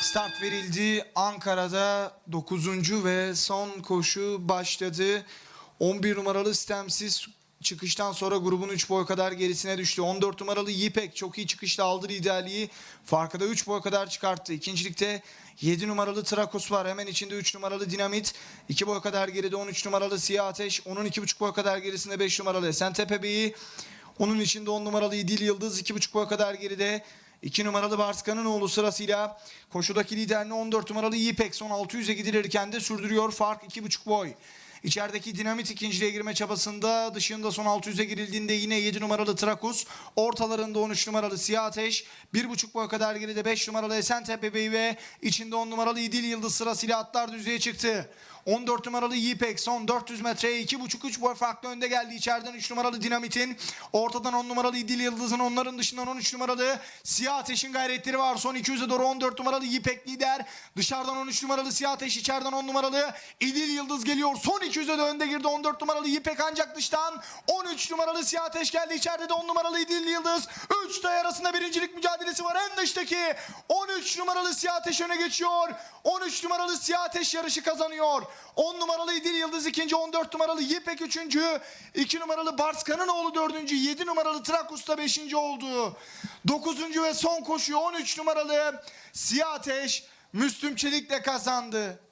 Start verildi. Ankara'da 9. ve son koşu başladı. 11 numaralı Stemsiz çıkıştan sonra grubun 3 boy kadar gerisine düştü. 14 numaralı Yipek çok iyi çıkışla aldı liderliği. Farkı da 3 boy kadar çıkarttı. İkincilikte 7 numaralı Trakos var. Hemen içinde 3 numaralı Dinamit. 2 boy kadar geride 13 numaralı Siyah Ateş. Onun 2,5 boy kadar gerisinde 5 numaralı Esentepe Bey'i. Onun içinde 10 numaralı İdil Yıldız 2,5 boy kadar geride. 2 numaralı Barskan'ın oğlu sırasıyla koşudaki liderini 14 numaralı Yipek son 600'e gidilirken de sürdürüyor. Fark 2,5 boy. İçerideki dinamit ikinciliğe girme çabasında dışında son 600'e girildiğinde yine 7 numaralı Trakus. Ortalarında 13 numaralı Siyah Ateş. 1,5 boy kadar geride 5 numaralı Esentepe Bey ve içinde 10 numaralı İdil Yıldız sırasıyla atlar düzeye çıktı. 14 numaralı Yipek son 400 metreye 2,5-3 boy farklı önde geldi. İçeriden 3 numaralı Dinamit'in ortadan 10 numaralı İdil Yıldız'ın onların dışından 13 numaralı Siyah Ateş'in gayretleri var. Son 200'e doğru 14 numaralı Yipek lider. Dışarıdan 13 numaralı Siyah Ateş içeriden 10 numaralı İdil Yıldız geliyor. Son 200'e de önde girdi 14 numaralı Yipek ancak dıştan 13 numaralı Siyah Ateş geldi. İçeride de 10 numaralı İdil Yıldız. 3 tay arasında birincilik mücadelesi var. En dıştaki 13 numaralı Siyah Ateş öne geçiyor. 13 numaralı Siyah Ateş yarışı kazanıyor. 10 numaralı İdil Yıldız ikinci, 14 numaralı Yipek üçüncü, 2 numaralı Barskan'ın oğlu dördüncü, 7 numaralı Trakus da beşinci oldu. 9. ve son koşuyu 13 numaralı Siyah Ateş Müslüm Çelik'le kazandı.